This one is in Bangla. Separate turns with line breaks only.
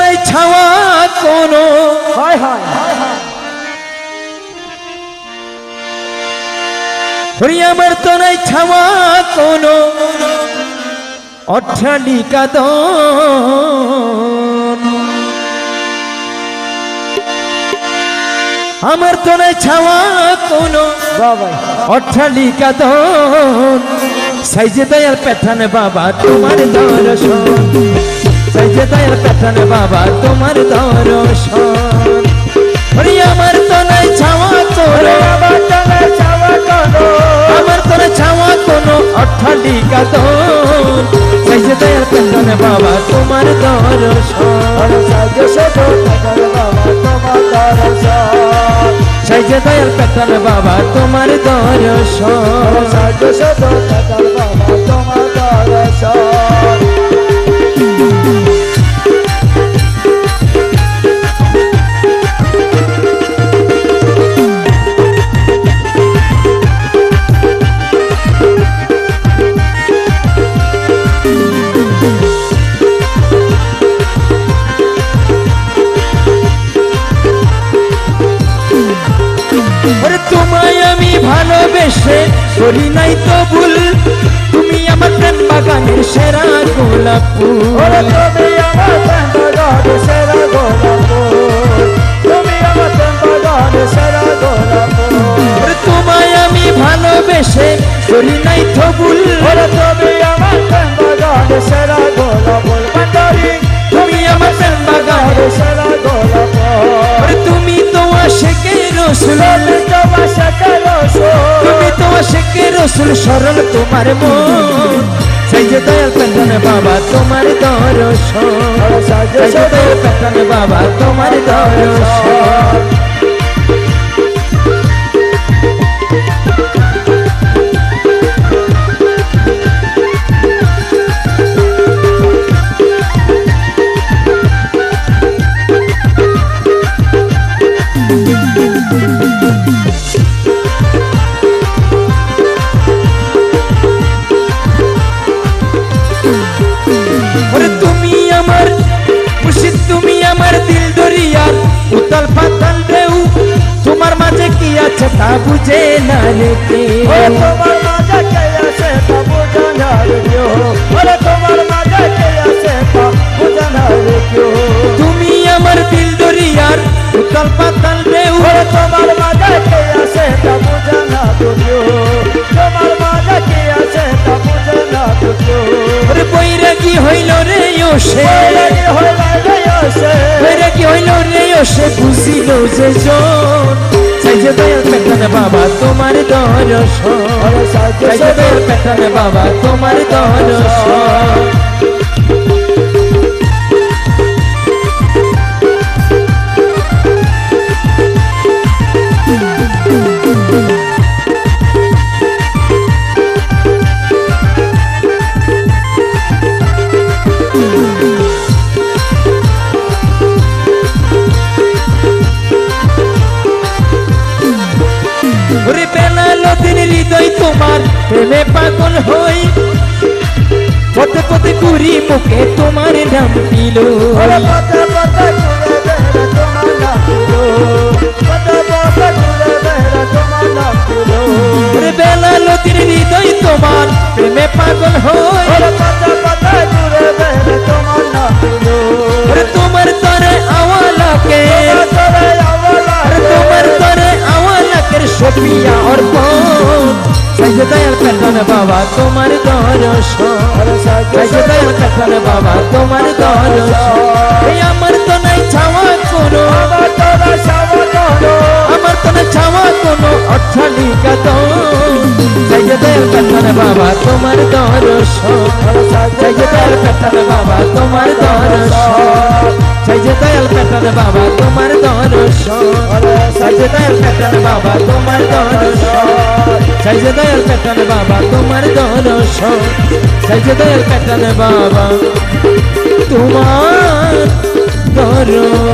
নাই ছাওয়া কোনো।
হয় হয়
আমার তো নাই ছাওয়া কোনো। অট্টালিকা দন। আমার তো নাই ছাওয়া কোনো।
বাবা
অট্টালিকা দন। সাইজে দয়াল পেঠানে বাবা তোমার দর্শন। সাইজে দয়াল পেঠানে বাবা তোমার দর্শন। হরি আমার তো নাই ছাওয়া কোনো
আমার তলে চাওয়া কোনো
আমার তোরে ছাওয়া কোনো অট্টালিকা দন সাইজে দয়াল পেঠানে বাবা তোমার দর্শন।
সাজে সাজো থাকার বাবা তোমার দর্শন।
পেঠানে বাবা তোমার দর্শন।
সাজে সাজো থাকার বাবা
করি নাই তো ভুল তুমি আমার প্রেম বাগানের সেরা গোলাপ ফুল। আশেকে রসুল সরল তোমার মন। সেই যে দয়াল পেটনে বাবা তোমার দর্শন।
ওরে
সেই যে দয়াল বাবা তোমার দর্শন। আছে তা বুঝে না রে
তোমার মাঝে কে আছে তা বুঝানার কেউ। তোমার মাঝে কে আছে তা বুঝানার কেউ।
তুমি আমার দিল দরিয়ার উতাল পাতাল ঢেউ
তোমার মাঝে কে আছে তা বুঝানার কেউ। তোমার মাঝে কে আছে তা বুঝানার কেউ।
ওরে বইরা হইল রে
ওরে কি হইল রে
হইল ওসে বুঝিল যে জন সেই যে দয়াল পেটানে বাবা তোমার দরস
ওরে সাজে
সেই যে
সাজে
দয়াল পেটানে বাবা তোমার দর্শন। পাগল হই পথে পথে ঘুরি মুখে তোমার নাম দিল
ওরে পথে পথে ঘুরে বেড়া তোমার নাম তুলো। পথে পথে ঘুরে বেড়া তোমার নাম তুলো।
ওরে বেলালো হৃদয় তোমার প্রেমে পাগল হই
পথে পথে ঘুরে বেড়া তোমার নাম।
তোমার তরে আওয়ালাকে
তোমার তরে আওয়ালা
ওরে তোমার তরে আওয়ালাকের সপিয়া অর্পণ সাইজে দয়াল পেটনে বাবা তোমার
সাজে
সাইজে দয়াল পেটনে বাবা তোমার দর্শন এই আমার তো নাই ছাওয়া কোনো
আমার
তো না ছাওয়া কোনো অট্টালিকা তো সাইজে দয়াল পেটনে বাবা তোমার দর্শন সাইজে দয়াল পেটনে বাবা তোমার দয়াল পেটনে বাবা তোমার দর্শন সাইজে দয়াল পেটনে বাবা তোমার দর্শন সাইজে দয়াল পেটনে বাবা তোমার দর্শন সাইজে দয়াল পেটনে বাবা তোমার দর্শন